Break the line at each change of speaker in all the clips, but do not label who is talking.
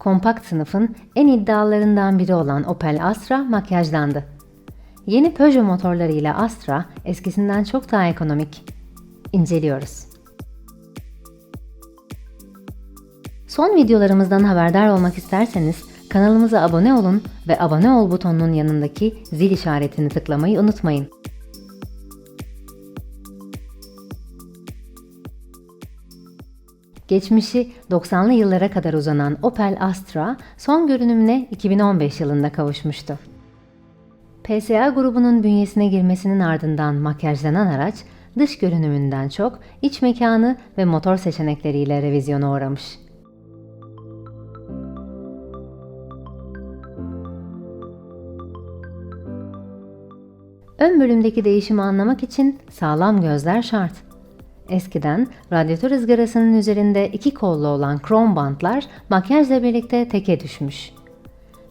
Kompakt sınıfın en iddialarından biri olan Opel Astra makyajlandı. Yeni Peugeot motorlarıyla Astra eskisinden çok daha ekonomik. İnceliyoruz. Son videolarımızdan haberdar olmak isterseniz kanalımıza abone olun ve abone ol butonunun yanındaki zil işaretini tıklamayı unutmayın. Geçmişi 90'lı yıllara kadar uzanan Opel Astra son görünümüne 2015 yılında kavuşmuştu. PSA grubunun bünyesine girmesinin ardından makyajlanan araç, dış görünümünden çok iç mekanı ve motor seçenekleriyle revizyona uğramış. Ön bölümdeki değişimi anlamak için sağlam gözler şart. Eskiden radyatör ızgarasının üzerinde iki kollu olan krom bantlar makyajla birlikte teke düşmüş.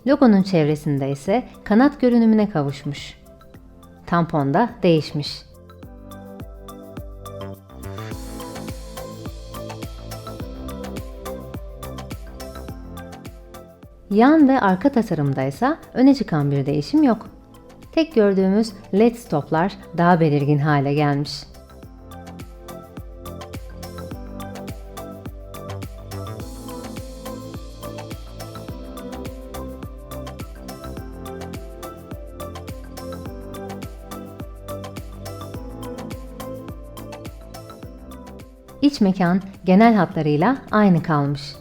Logonun çevresinde ise kanat görünümüne kavuşmuş. Tampon da değişmiş. Yan ve arka tasarımda ise öne çıkan bir değişim yok. Tek gördüğümüz led stoplar daha belirgin hale gelmiş. İç mekan genel hatlarıyla aynı kalmış.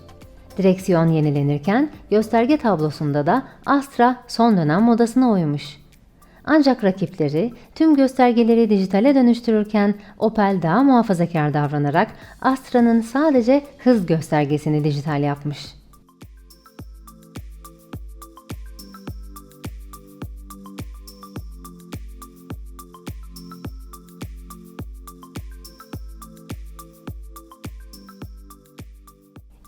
Direksiyon yenilenirken gösterge tablosunda da Astra son dönem modasına uymuş. Ancak rakipleri tüm göstergeleri dijitale dönüştürürken Opel daha muhafazakar davranarak Astra'nın sadece hız göstergesini dijital yapmış.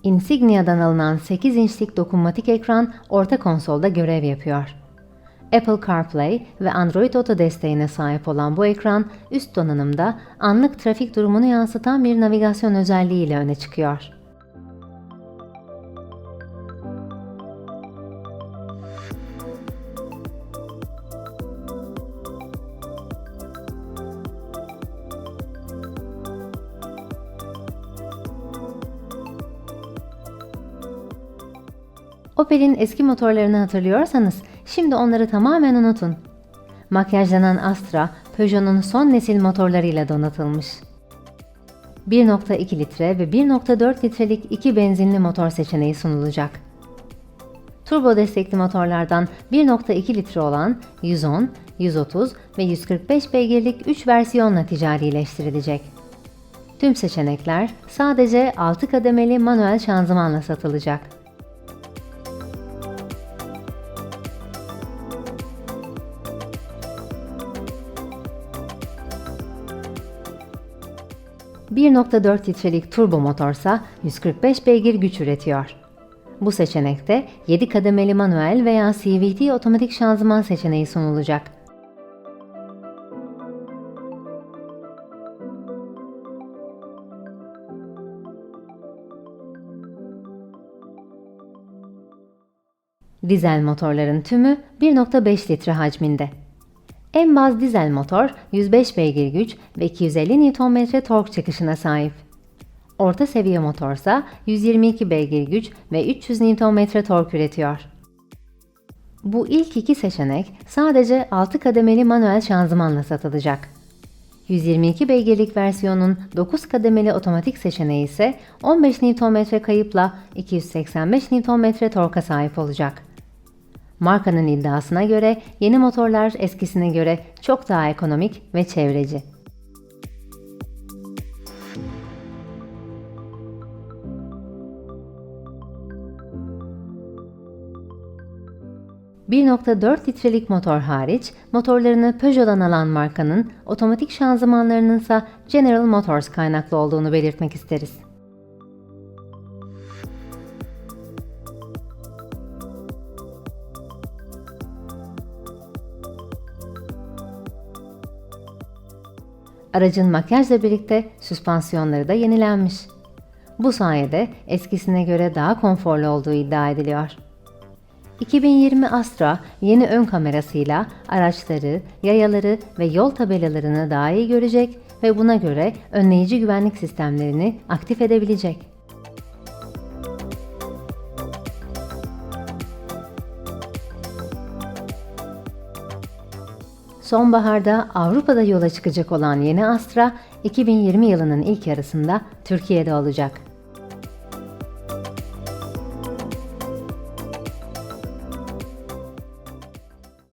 Insignia'dan alınan 8 inçlik dokunmatik ekran orta konsolda görev yapıyor. Apple CarPlay ve Android Auto desteğine sahip olan bu ekran üst donanımda anlık trafik durumunu yansıtan bir navigasyon özelliğiyle öne çıkıyor. Opel'in eski motorlarını hatırlıyorsanız şimdi onları tamamen unutun. Makyajlanan Astra, Peugeot'un son nesil motorlarıyla donatılmış. 1.2 litre ve 1.4 litrelik iki benzinli motor seçeneği sunulacak. Turbo destekli motorlardan 1.2 litre olan 110, 130 ve 145 beygirlik 3 versiyonla ticarileştirilecek. Tüm seçenekler sadece 6 kademeli manuel şanzımanla satılacak. 1.4 litrelik turbo motorsa 145 beygir güç üretiyor. Bu seçenekte 7 kademeli manuel veya CVT otomatik şanzıman seçeneği sunulacak. Dizel motorların tümü 1.5 litre hacminde. En baz dizel motor 105 beygir güç ve 250 Nm tork çıkışına sahip. Orta seviye motorsa 122 beygir güç ve 300 Nm tork üretiyor. Bu ilk iki seçenek sadece 6 kademeli manuel şanzımanla satılacak. 122 beygirlik versiyonun 9 kademeli otomatik seçeneği ise 15 Nm kayıpla 285 Nm torka sahip olacak. Markanın iddiasına göre yeni motorlar eskisine göre çok daha ekonomik ve çevreci. ...1.4 litrelik motor hariç, motorlarını Peugeot'dan alan markanın otomatik şanzımanlarının ise General Motors kaynaklı olduğunu belirtmek isteriz. Aracın makyajla birlikte süspansiyonları da yenilenmiş. Bu sayede eskisine göre daha konforlu olduğu iddia ediliyor. 2020 Astra yeni ön kamerasıyla araçları, yayaları ve yol tabelalarını daha iyi görecek ve buna göre önleyici güvenlik sistemlerini aktif edebilecek. Sonbaharda Avrupa'da yola çıkacak olan yeni Astra 2020 yılının ilk yarısında Türkiye'de olacak.